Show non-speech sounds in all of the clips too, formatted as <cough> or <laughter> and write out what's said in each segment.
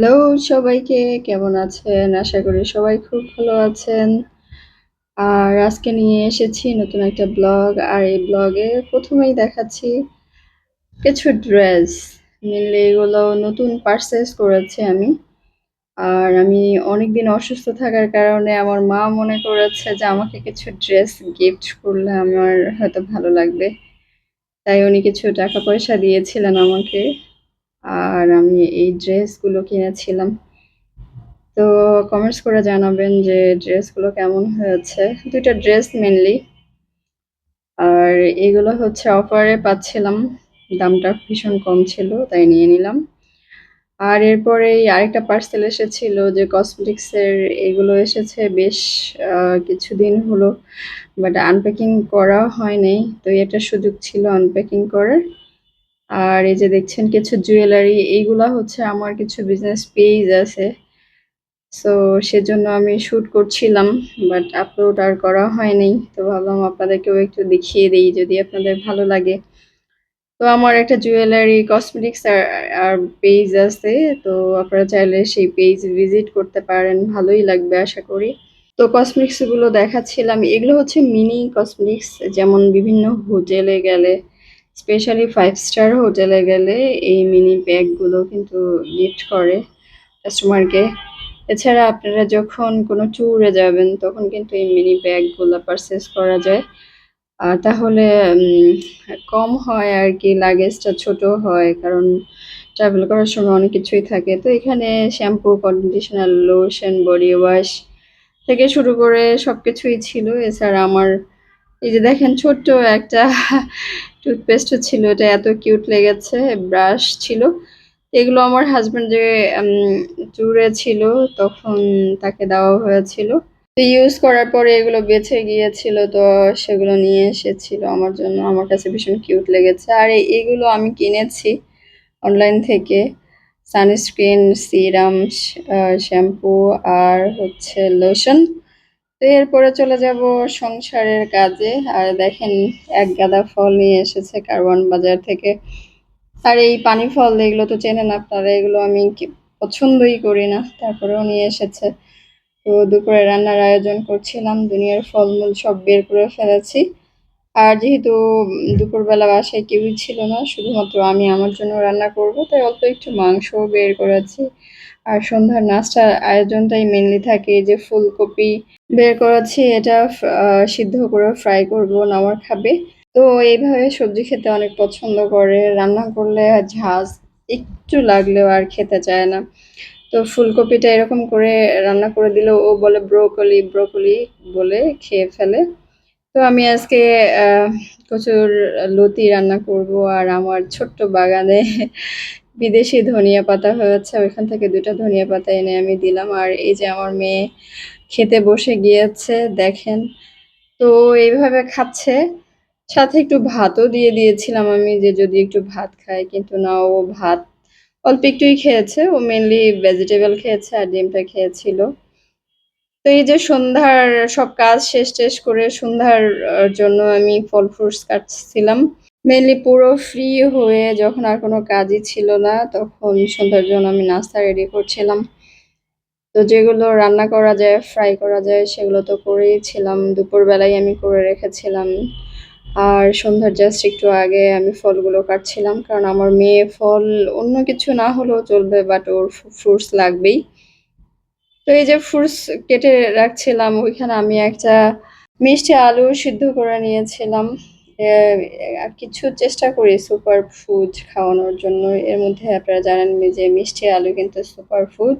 Hello সবাইকে কেমন আছেন? আশা করি সবাই খুব ভালো আছেন। আর আজকে নিয়ে এসেছি নতুন একটা ব্লগ, আর এই ব্লগে প্রথমেই দেখাচ্ছি কিছু ড্রেস। মেনলি এগুলো নতুন পারচেস করেছি আমি। আর আমি অনেকদিন অসুস্থ থাকার কারণে আমার মা মনে করেছে যে আমাকে কিছু ড্রেস গিফট করলে আমার হয়তো ভালো লাগবে। তাই উনি কিছু টাকা পয়সা দিয়েছিলেন আমাকে। আর আমি এই ড্রেসগুলো কিনেছিলাম। তো কমেন্টস করে জানাবেন যে ড্রেসগুলো কেমন হয়েছে। দুইটা ড্রেস মেনলি আর এগুলো হচ্ছে অফারে পাচ্ছিলাম। দামটা ভীষণ কম ছিল, তাই নিয়ে নিলাম। আর এরপরে আরেকটা পার্সেল এসেছিল যে কসমেটিক্সের এগুলো এসেছে বেশ কিছুদিন হলো। বাট আনপ্যাকিং করা হয়নি, তো এটা সুযোগ ছিল আনপ্যাকিং করার। আর এই যে দেখছেন কিছু জুয়েলারি এইগুলা হচ্ছে আমার কিছু বিজনেস পেজ আছে। সো সেজন্য আমি শ্যুট করছিলাম বাট আপলোড আর করা হয়নি। তো ভাবলাম আপনাদেরকেও একটু দেখিয়ে দিই, যদি আপনাদের ভালো লাগে। তো আমার একটা জুয়েলারি কসমেটিক্স আর আর পেজ আছে, তো আপনারা চাইলে সেই পেজ ভিজিট করতে পারেন, ভালোই লাগবে আশা করি। তো কসমেটিক্সগুলো দেখাচ্ছিলাম, এগুলো হচ্ছে মিনি কসমেটিক্স যেমন বিভিন্ন হোটেলে গেলে স্পেশালি ফাইভ স্টার হোটেলে গেলে এই মিনি ব্যাগগুলো কিন্তু গিফট করে কাস্টমারকে এছাড়া আপনারা যখন কোনো ট্যুরে যাবেন, তখন কিন্তু এই মিনি ব্যাগগুলো পারচেস করা যায়। তাহলে কম হয় আর কি লাগেজটা ছোট হয়, কারণ ট্রাভেল করার সময় অনেক কিছুই থাকে। তো এখানে shampoo conditioner lotion body wash থেকে শুরু করে সব কিছুই ছিল। এছাড়া আমার এই যে দেখেন ছোট্ট একটা <laughs> টুথপেস্টও ছিল এটা এত কিউট লেগেছে ব্রাশ ছিল। এগুলো আমার হাজব্যান্ড যে ট্যুরে ছিল, তখন তাকে দেওয়া হয়েছিল। তো ইউজ করার পরে এগুলো বেছে গিয়েছিল, তো সেগুলো নিয়ে এসেছিল আমার জন্য। আমার কাছে ভীষণ কিউট লেগেছে। আর এগুলো আমি কিনেছি অনলাইন থেকে। সানস্ক্রিন সিরাম শ্যাম্পু আর হচ্ছে লোশন তো এরপরে চলে যাব সংসারের কাজে। আর দেখেন, এক গাদা ফল নিয়ে এসেছে কারওয়ান বাজার থেকে। আর এই পানি ফল, এগুলো তো চেনেন আপনারা, এগুলো আমি পছন্দই করি না। তারপরেও নিয়ে এসেছে। তো দুপুরে রান্নার আয়োজন করছিলাম, দুনিয়ার ফলমূল সব বের করে ফেলেছি। আর যেহেতু দুপুরবেলা বাসায় কেউই ছিল না, শুধুমাত্র আমি আমার জন্য রান্না করব, তাই অল্প একটু মাংসও বের করেছি। আর সন্ধ্যার নাস্তার আয়োজনটাই মেনলি থাকে যে ফুলকপি বের করেছি, এটা সিদ্ধ করে ফ্রাই করব, নামার খাবে। তো এইভাবে সবজি খেতে অনেক পছন্দ করে, রান্না করলে ঝাঁজ একটু লাগলেও আর খেতে চায় না। তো ফুলকপিটা এরকম করে রান্না করে দিলেও ও বলে ব্রোকলি ব্রোকলি বলে খেয়ে ফেলে। তো আমি আজকে প্রচুর লতি রান্না করব আর আমার ছোট্ট বাগানে <laughs> বিদেশি ধনিয়া পাতা হয়েছে। ওইখান থেকে দুটা ধনিয়া পাতা এনে আমি দিলাম। আর এই যে আমার মেয়ে খেতে বসে গিয়েছে, দেখেন। তো এইভাবে খাচ্ছে। সাথে একটু ভাতও দিয়ে দিয়েছিলাম আমি যে যদি একটু ভাত খায়, কিন্তু না, ও ভাত অল্প একটুই খেয়েছে। ও মেনলি ভেজিটেবল খেয়েছে আর ডিমটা খেয়েছিল। তো এই যে সন্ধ্যার সব কাজ শেষ টেষ করে সন্ধ্যার জন্য আমি ফল ফ্রুটস কাটছিলাম। মেনলি পুরো ফ্রি হয়ে যখন আর কোনো কাজই ছিল না, তখন সন্ধ্যার জন্য আমি নাস্তা রেডি করছিলাম। তো যেগুলো রান্না করা যায় ফ্রাই করা যায়, সেগুলো তো করেইছিলাম। দুপুরবেলায় আমি করে রেখেছিলাম। আর সন্ধ্যার জাস্ট একটু আগে আমি ফলগুলো কাটছিলাম, কারণ আমার মেয়ে ফল অন্য কিছু না হলেও চলবে বাট ওর ফ্রুটস লাগবেই। তো এই যে ফ্রুটস কেটে রাখছিলাম, ওইখানে আমি একটা মিষ্টি আলু সিদ্ধ করে নিয়েছিলাম। কিছু চেষ্টা করি সুপার ফুড খাওয়ানোর জন্য। এর মধ্যে আপনারা জানেন যে মিষ্টি আলু কিন্তু সুপার ফুড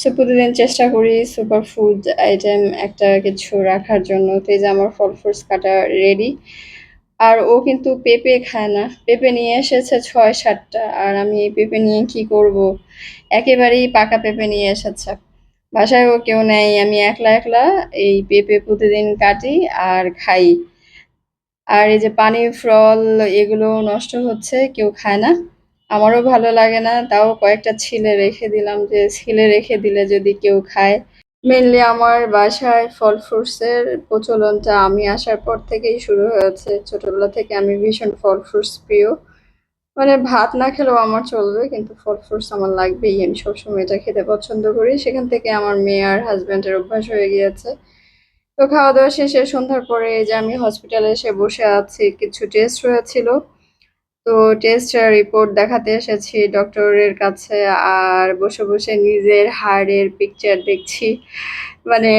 সো প্রতিদিন চেষ্টা করি সুপার ফুড আইটেম একটা কিছু রাখার জন্য। তো এই যে আমার ফল ফ্রুটস কাটা রেডি আর ও কিন্তু পেঁপে খায় না। পেঁপে নিয়ে এসেছে ছয় সাতটা। আর আমি এই পেঁপে নিয়ে কি করব? একেবারেই পাকা পেঁপে নিয়ে এসেছে। বাসায়ও কেউ নেই, আমি একলা একলা এই পেঁপে প্রতিদিন কাটি আর খাই। আর এই যে পানি, ফল এগুলো নষ্ট হচ্ছে, কেউ খায় না। আমারও ভালো লাগে না, তাও কয়েকটা ছিলে রেখে দিলাম যে, ছিলে রেখে দিলে যদি কেউ খায়। মেনলি আমার বাসায় ফল ফ্রুটসের প্রচলনটা আমি আসার পর থেকেই শুরু হয়েছে। ছোটবেলা থেকে আমি ভীষণ ফল ফ্রুটস প্রিয়। মানে ভাত না খেলেও আমার চলবে, কিন্তু ফল ফ্রুটস আমার লাগবেই। আমি সবসময় এটা খেতে পছন্দ করি। সেখান থেকে আমার মেয়ে আর হাজব্যান্ডের অভ্যাস হয়ে গিয়েছে। তো খাওয়া দাওয়া শেষে সন্ধ্যার পরে যে আমি হসপিটালে এসে বসে আছি, কিছু টেস্ট হয়েছিল। তো টেস্ট রিপোর্ট দেখাতে এসেছি ডক্টরের কাছে আর বসে বসে নিজের হাড়ের পিকচার দেখছি। মানে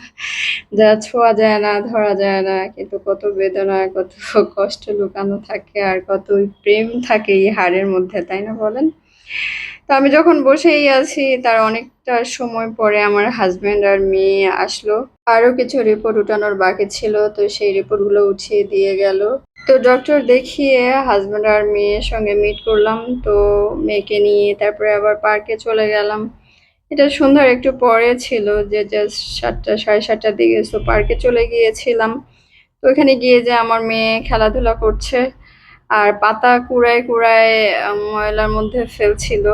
<laughs> যা ছোঁয়া যায় না, ধরা যায় না, কিন্তু কত বেদনা, কত কষ্ট লুকানো থাকে আর কত প্রেম থাকে এই হাড়ের মধ্যে, তাই না বলেন? তো আমি যখন বসেই আছি, তার অনেকটা সময় পরে আমার হাজব্যান্ড আর মেয়ে আসলো। আরও কিছু রিপোর্ট উঠানোর বাকি ছিল, তো সেই রিপোর্টগুলো উঠিয়ে দিয়ে গেল। তো ডক্টর দেখিয়ে হাজব্যান্ড আর মেয়ের সঙ্গে মিট করলাম, তো মেয়েকে নিয়ে তারপরে আবার পার্কে চলে গেলাম। এটা সন্ধ্যার একটু পরে ছিল যে জাস্ট সাতটা, সাড়ে সাতটার দিকে তো পার্কে চলে গিয়েছিলাম। তো ওখানে গিয়ে যে আমার মেয়ে খেলাধুলা করছে, আর পাতা কুড়ায় কুড়ায় ময়লার মধ্যে ফেলছিল।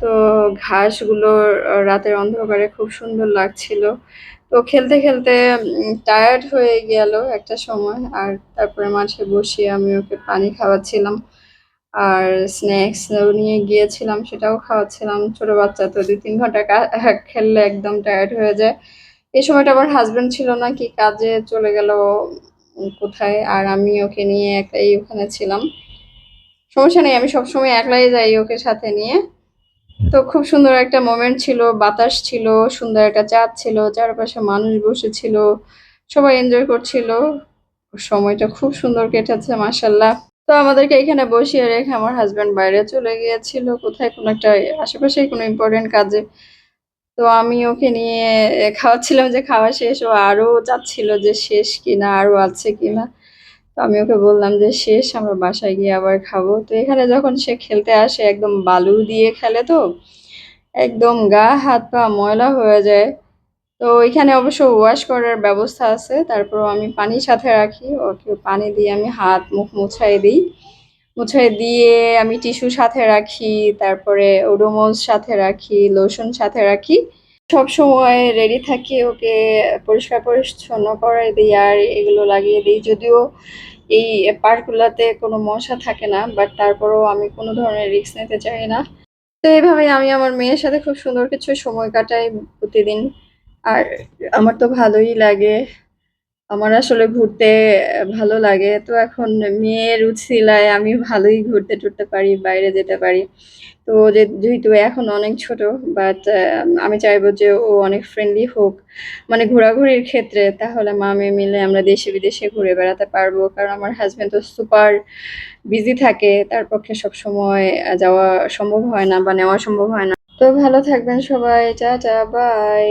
তো ঘাসগুলো রাতের অন্ধকারে খুব সুন্দর লাগছিল। তো খেলতে খেলতে টায়ার্ড হয়ে গেল একটা সময়, আর তারপরে মাঠে বসিয়ে আমি ওকে পানি খাওয়াচ্ছিলাম। আর স্ন্যাক্স নিয়ে গিয়েছিলাম, সেটাও খাওয়াচ্ছিলাম। ছোট বাচ্চা তো দুই তিন ঘণ্টা <laughs> খেললে একদম টায়ার্ড হয়ে যায়। এই সময়টা আমার হাজব্যান্ড ছিল না, কি কাজে চলে গেল কোথায়? আর আমি ওকে নিয়ে একাই ওখানে ছিলাম। সমস্যা নেই, আমি সবসময় একলাই যাই ওকে সাথে নিয়ে। তো খুব সুন্দর একটা মোমেন্ট ছিল, বাতাস ছিল, সুন্দর একটা চাঁদ ছিল, চারপাশে মানুষ বসেছিল, সবাই এনজয় করছিল। সময়টা খুব সুন্দর কেটেছে মাসাল্লাহ তো আমাদেরকে এখানে বসিয়ে রেখে আমার হাজব্যান্ড বাইরে চলে গিয়েছিল। কোথায় কোনো একটা আশেপাশে কোনো ইম্পর্টেন্ট কাজে। তো আমি ওকে নিয়ে খাওয়াচ্ছিলাম যে খাওয়া শেষ, ও আরও চাচ্ছিল যে শেষ কিনা, আরও আছে কিনা। তো আমি ওকে বললাম যে, শেষ, আমরা বাসায় গিয়ে আবার খাব। তো এখানে যখন সে খেলতে আসে, একদম বালু দিয়ে খেলে তো, একদম গা, হাত, পা ময়লা হয়ে যায়। তো এখানে অবশ্য ওয়াশ করার ব্যবস্থা আছে তারপর আমি পানি সাথে রাখি। ওকে পানি দিয়ে আমি হাত, মুখ মুছাই দিই। মুছাই দিয়ে আমি টিস্যু সাথে রাখি, তারপরে ওডোমস সাথে রাখি, লোশন সাথে রাখি। সব সময় রেডি থাকি, ওকে পরিষ্কার পরিচ্ছন্ন করাই দিই আর এগুলো লাগিয়ে দিই। যদিও এই পার্কগুলোতে কোনো মশা থাকে না বাট তারপরেও আমি কোনো ধরনের রিস্ক নিতে চাই না। তো এইভাবে আমি আমার মেয়ের সাথে খুব সুন্দর কিছু সময় কাটাই প্রতিদিন। আর আমার তো ভালোই লাগে। আমার আসলে ঘুরতে ভালো লাগে। তো এখন মেয়ের উছিলায় আমি ভালোই ঘুরতে টুরতে পারি, বাইরে যেতে পারি। তো যে, যেহেতু এখন অনেক ছোট বাট আমি চাইব যে ও অনেক ফ্রেন্ডলি হোক। মানে ঘোরাঘুরির ক্ষেত্রে তাহলে মা মেয়ে মিলে আমরা দেশে বিদেশে ঘুরে বেড়াতে পারব। কারণ আমার হাজব্যান্ড তো সুপার বিজি থাকে, তার পক্ষে সব সময় যাওয়া সম্ভব হয় না বা নেওয়া সম্ভব হয় না। তো ভালো থাকবেন সবাই, টাটা বাই